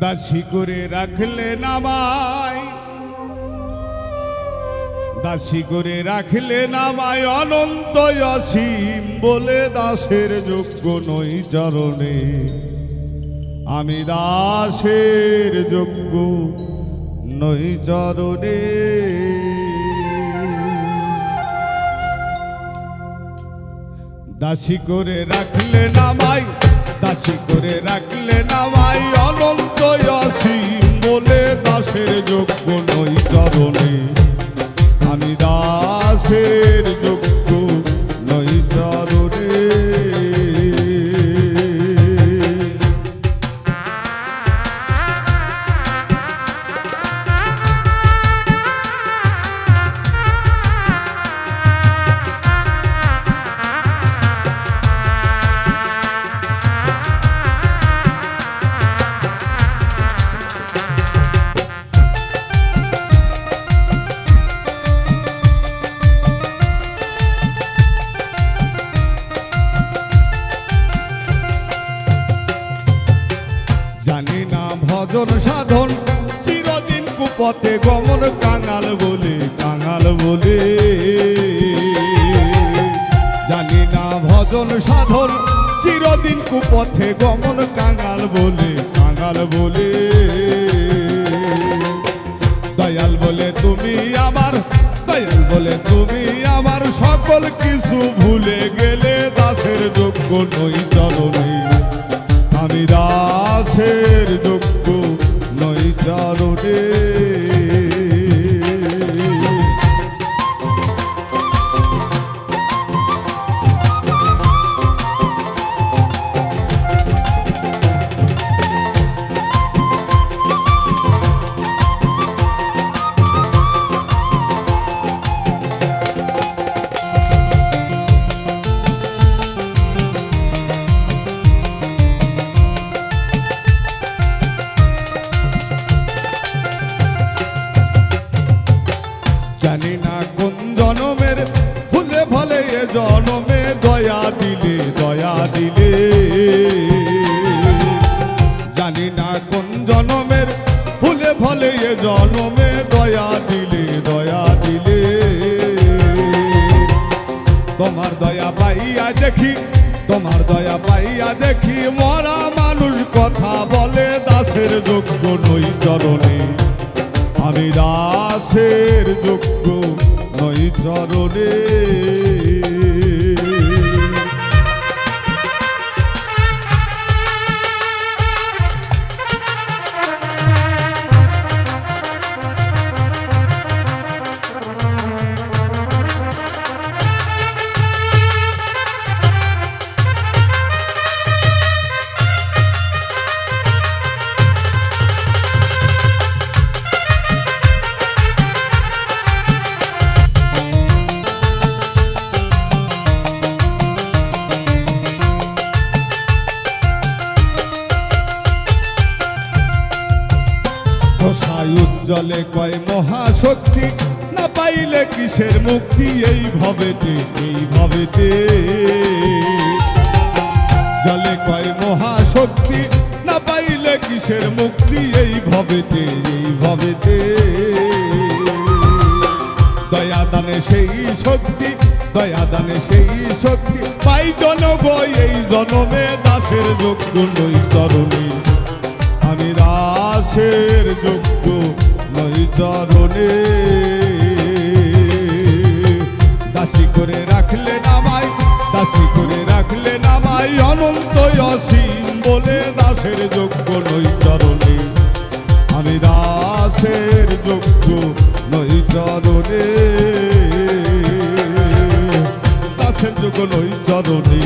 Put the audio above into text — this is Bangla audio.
দাসী করে রাখলে নামায় দাসী করে রাখলে নামায় অনন্ত অসীম বলে দাসের যোগ্য নই চরণে। আমি দাসের যোগ্য নই চরণে। দাসী করে রাখলে নামাই দাসী করে রাখলে নামাই অনন্ত অসীম বলে দাসের যোগ্য নই চরণে আমি দাসের ভজন সাধন, চিরদিন কুপথে গমন, কাঙাল বলে কাঙাল বলে। জানি না ভজন সাধন, চিরদিন কুপথে গমন, কাঙাল বলে কাঙাল বলে। দয়াল বলে, তুমি আমার, দয়াল বলে, তুমি আমার সকল কিছু ভুলে গেলে দাসের যোগ্য নই চরণে আমি দাসের জানি না কোন জনমের, ফুলে ফলে এ জনমে দয়া দিলে দয়া দিলে। তোমার দয়া পাইয়া দেখি, তোমার দয়া পাইয়া দেখি, মরা মানুষ কথা বলে, দাসের যোগ্য নই চরণে। আমি দাসের যোগ্য নই চরণে। উজ্জ্বলে কয় মহাশক্তি, না পাইলে কিসের মুক্তি? এই ভবেতে এই ভবেতে। জলে কয় মহাশক্তি, না পাইলে কিসের মুক্তি? এই ভবেতে এই ভবেতে। দয়া দানে সেই শক্তি, দয়া দানে সেই শক্তি। পাই জনগ এই জনমে দাসের যোগ্য নই চরণে আমি দাসের যোগ্য চরণে। দাসী করে রাখলে নামাই দাসী করে রাখলে নামাই অনন্ত অসীম বলে দাসের যোগ্য নই চরণে। আমি দাসের যোগ্য নই চরণে। দাসের যোগ্য নই চরণে।